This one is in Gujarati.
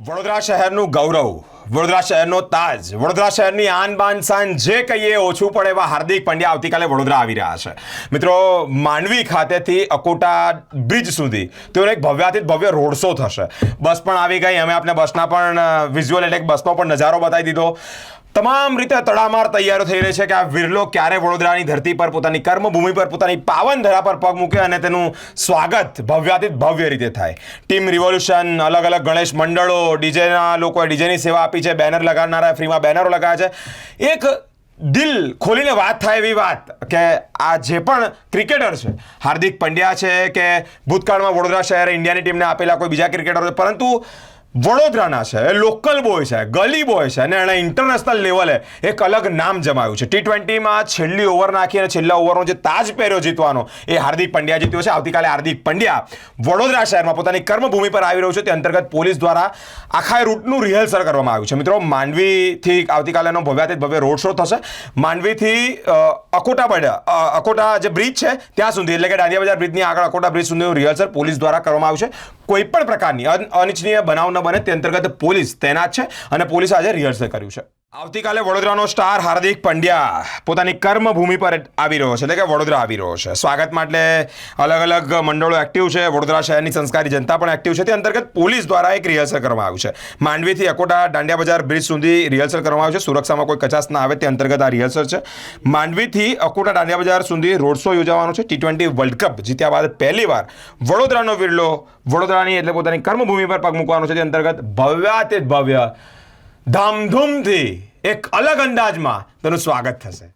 વડોદરા શહેરનું ગૌરવ, વડોદરા શહેરનો તાજ, વડોદરા શહેરની આન બાન શાન જે કહીએ ઓછું પડે એવા હાર્દિક પંડ્યા આવતીકાલે વડોદરા આવી રહ્યા છે. મિત્રો, માંડવી ખાતેથી અકોટા બ્રિજ સુધી તેઓનો એક ભવ્યાતીત ભવ્ય રોડ શો થશે. બસ પણ આવી ગઈ, અમે આપને બસના પણ વિઝ્યુઅલ એટલે બસનો પણ નજારો બતાવી દીધો. તમામ રીતે તડામાર તૈયારો થઈ રહી છે કે આ વિરલો ક્યારે વડોદરાની ધરતી પર, પોતાની કર્મભૂમિ પર, પોતાની પાવન ધરા પર પગ મૂકે અને તેનું સ્વાગત ભવ્યાતીત ભવ્ય રીતે થાય. ટીમ રિવોલ્યુશન અલગ અલગ ગણેશ મંડળો, ડીજેના લોકોએ ડીજેની સેવા આપી છે, બેનર લગાડનારા, ફ્રીમાં બેનરો લગાવ્યા છે. એક દિલ ખોલીને વાત થાય એવી વાત કે આ જે પણ ક્રિકેટર છે, હાર્દિક પંડ્યા છે કે ભૂતકાળમાં વડોદરા શહેરે ઇન્ડિયાની ટીમને આપેલા કોઈ બીજા ક્રિકેટરો છે, પરંતુ વડોદરાના છે એ લોકલ બોય છે, ગલી બોય છે અને એણે ઇન્ટરનેશનલ લેવલે એક અલગ નામ જમાવ્યું છે. ટી ટ્વેન્ટીમાં છેલ્લી ઓવર નાખી અને છેલ્લા ઓવરનો જે તાજ પહેર્યો જીતવાનો એ હાર્દિક પંડ્યા જીત્યો છે. આવતીકાલે હાર્દિક પંડ્યા વડોદરા શહેરમાં પોતાની કર્મભૂમિ પર આવી રહ્યું છે. તે અંતર્ગત પોલીસ દ્વારા આખા રૂટનું રિહર્સલ કરવામાં આવ્યું છે. મિત્રો, માંડવીથી આવતીકાલેનો ભવ્યાતીત ભવ્ય રોડ શો થશે. માંડવીથી અકોટા પડ્યા અકોટા જે બ્રિજ છે, ત્યાં સુધી, એટલે કે દાંડિયા બજાર બ્રિજની આગળ અકોટા બ્રિજ સુધીનું રિહર્સલ પોલીસ દ્વારા કરવામાં આવ્યું છે. કોઈ પણ પ્રકારની અનિચ્છનીય બનાવ ન બને તે અંતર્ગત પોલીસ તૈનાત છે અને પોલીસે આજે રિહર્સલ કર્યું છે. આવતીકાલે વડોદરાનો સ્ટાર હાર્દિક પંડ્યા પોતાની કર્મભૂમિ પર આવી રહ્યો છે એટલે કે વડોદરા આવી રહ્યો છે. સ્વાગત માટે અલગ અલગ મંડળો એક્ટિવ છે, વડોદરા શહેરની સંસ્કારી જનતા પણ એક્ટિવ છે. તે અંતર્ગત પોલીસ દ્વારા એક રિહર્સલ કરવામાં આવ્યું છે. માંડવીથી અકોટા, દાંડિયા બજાર બ્રિજ સુધી રિહર્સલ કરવામાં આવ્યું છે. સુરક્ષામાં કોઈ કચાસ ના આવે તે અંતર્ગત આ રિહર્સલ છે. માંડવીથી અકોટા, દાંડિયા બજાર સુધી રોડ શો યોજાવાનો છે. ટી ટ્વેન્ટી વર્લ્ડ કપ જીત્યા બાદ પહેલીવાર વડોદરાનો વિરલો વડોદરાની એટલે પોતાની કર્મભૂમિ પર પગ મૂકવાનો છે. તે અંતર્ગત ભવ્યાતે ભવ્ય ધામધૂમથી એક અલગ અંદાજમાં તેનું સ્વાગત થશે.